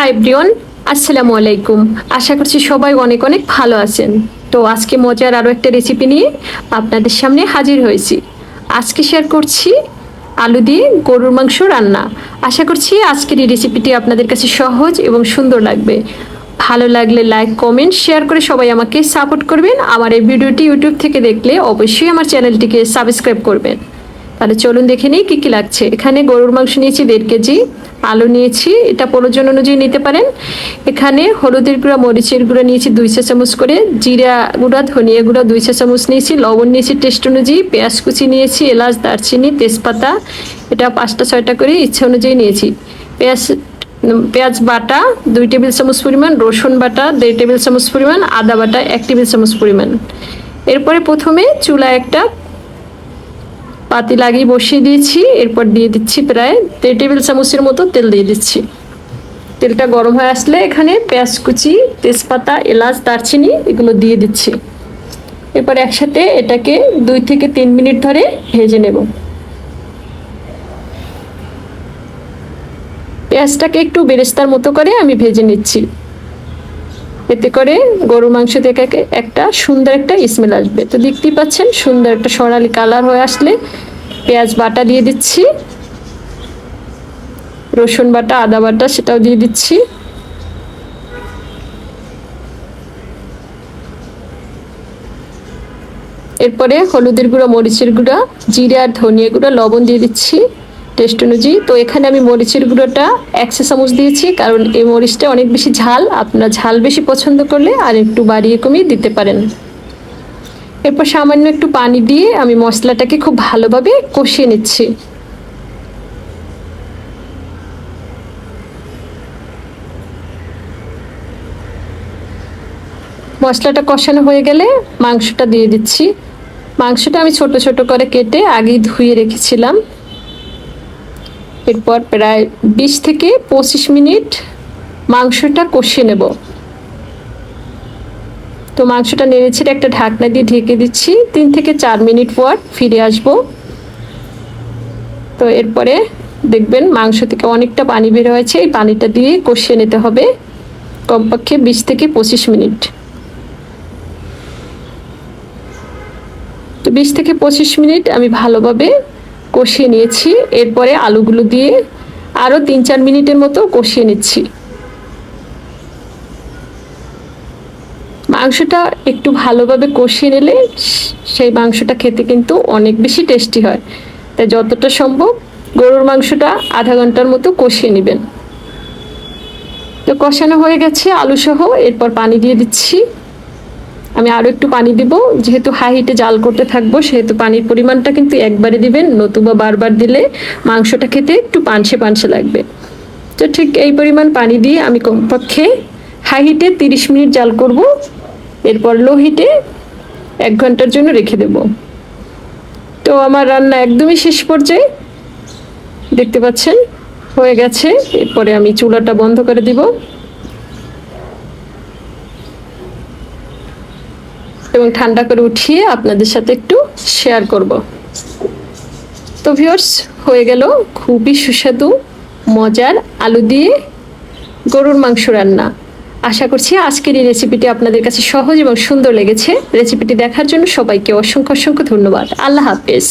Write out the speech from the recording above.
High Brian আসসালামু আলাইকুম আশা করছি সবাই অনেক অনেক ভালো আছেন। তো আজকে মজার আরও একটা রেসিপি নিয়ে আপনাদের সামনে হাজির হয়েছি। আজকে শেয়ার করছি আলু দিয়ে গরুর মাংস রান্না। আশা করছি আজকের এই রেসিপিটি আপনাদের কাছে সহজ এবং সুন্দর লাগবে। ভালো লাগলে লাইক কমেন্ট শেয়ার করে সবাই আমাকে সাপোর্ট করবেন। আমার এই ভিডিওটি ইউটিউব থেকে দেখলে অবশ্যই আমার চ্যানেলটিকে সাবস্ক্রাইব করবেন। তাহলে চলুন দেখে নিই কী কী লাগছে। এখানে গরুর মাংস নিয়েছি দেড় কেজি, আলু নিয়েছি, এটা প্রয়োজন অনুযায়ী নিতে পারেন। এখানে হলুদের গুঁড়া, মরিচের গুঁড়া নিয়েছি দুই চা চামচ করে, জিরা গুঁড়া, ধনিয়া গুঁড়া দুই চা চামচ নিয়েছি, লবণ নিয়েছি টেস্ট অনুযায়ী, পেঁয়াজ কুচি নিয়েছি, এলাচ, দারচিনি, তেজপাতা, এটা পাঁচটা ছয়টা করে ইচ্ছে অনুযায়ী নিয়েছি। পেঁয়াজ পেঁয়াজ বাটা দুই টেবিল চামচ পরিমাণ, রসুন বাটা দেড় টেবিল চামচ পরিমাণ, আদা বাটা এক টেবিল চামচ পরিমাণ। এরপরে প্রথমে চুলা একটা পাতি লাগিয়ে বসিয়ে দিয়েছি, এরপর দিয়ে দিচ্ছি প্রায় দেড় টেবিল চামচের মতো তেল দিয়ে দিচ্ছি। তেলটা গরম হয়ে আসলে এখানে পেঁয়াজ কুচি, তেজপাতা, এলাচ, দারচিনি এগুলো দিয়ে দিচ্ছি। এরপর একসাথে এটাকে দুই থেকে তিন মিনিট ধরে ভেজে নেব। পেঁয়াজটাকে একটু বেরেস্তার মতো করে আমি ভেজে নিচ্ছি। এতে করে গরু মাংস থেকে একটা সুন্দর একটা স্মেল আসবে। তো দেখতেই পাচ্ছেন, সুন্দর একটা সোনালি কালার হয়ে আসলে পেঁয়াজ বাটা দিয়ে দিচ্ছি। রসুন বাটা, আদা বাটা সেটাও দিয়ে দিচ্ছি। এরপরে হলুদের গুঁড়ো, মরিচের গুঁড়া, জিরে আর ধনিয়া গুঁড়া, লবণ দিয়ে দিচ্ছি। টেস্ট অনুযায়ী। তো এখানে আমি মরিচের গুঁড়োটা একশো চামচ দিয়েছি, কারণ এই মরিচটা অনেক বেশি ঝাল। আপনার ঝাল বেশি পছন্দ করলে আর একটু বাড়িয়ে কমিয়ে দিতে পারেন। এরপর সামান্য একটু পানি দিয়ে আমি মশলাটাকে খুব ভালোভাবে কষিয়ে নিচ্ছি। মশলাটা কষানো হয়ে গেলে মাংসটা দিয়ে দিচ্ছি। মাংসটা আমি ছোট ছোট করে কেটে আগেই ধুয়ে রেখেছিলাম। এরপর প্রায় বিশ থেকে পঁচিশ মিনিট মাংসটা কষিয়ে নেব। তো মাংসটা নেড়েছে একটা ঢাকনা দিয়ে ঢেকে দিচ্ছি। তিন থেকে চার মিনিট পর ফিরে আসব। তো এরপরে দেখবেন মাংস থেকে অনেকটা পানি বের হয়েছে। এই পানিটা দিয়ে কষিয়ে নিতে হবে কমপক্ষে বিশ থেকে পঁচিশ মিনিট। তো বিশ থেকে পঁচিশ মিনিট আমি ভালোভাবে কষিয়ে নিয়েছি। এরপরে আলুগুলো দিয়ে আরও তিন চার মিনিটের মতো কষিয়ে নিচ্ছি। মাংসটা একটু ভালোভাবে কষিয়ে নিলে সেই মাংসটা খেতে কিন্তু অনেক বেশি টেস্টি হয়। তাই যতটা সম্ভব গরুর মাংসটা আধা ঘণ্টার মতো কষিয়ে নেবেন। তো কষানো হয়ে গেছে আলু সহ এরপর পানি দিয়ে দিচ্ছি। আমি আরও একটু পানি দিব। যেহেতু হাই হিটে জাল করতে থাকব, সেহেতু পানির পরিমাণটা কিন্তু একবারে দিবেন। নতুবা বারবার দিলে মাংসটা খেতে একটু পানসে পানসে লাগবে। তো ঠিক এই পরিমাণ পানি দিয়ে আমি কমপক্ষে হাই হিটে তিরিশ মিনিট জাল করব। এরপর লো হিটে এক ঘণ্টার জন্য রেখে দেব। তো আমার রান্না একদমই শেষ পর্যায়ে। দেখতে পাচ্ছেন, হয়ে গেছে। এরপরে আমি চুলাটা বন্ধ করে দিব। এবং ঠান্ডা করে উঠিয়ে আপনাদের সাথে একটু শেয়ার করব। তো ভিউয়ার্স হয়ে গেল খুবই সুস্বাদু, মজার আলু দিয়ে গরুর মাংস রান্না। আশা করছি আজকের এই রেসিপিটি আপনাদের কাছে সহজ এবং সুন্দর লেগেছে। রেসিপিটি দেখার জন্য সবাইকে অসংখ্য অসংখ্য ধন্যবাদ। আল্লাহ হাফেজ।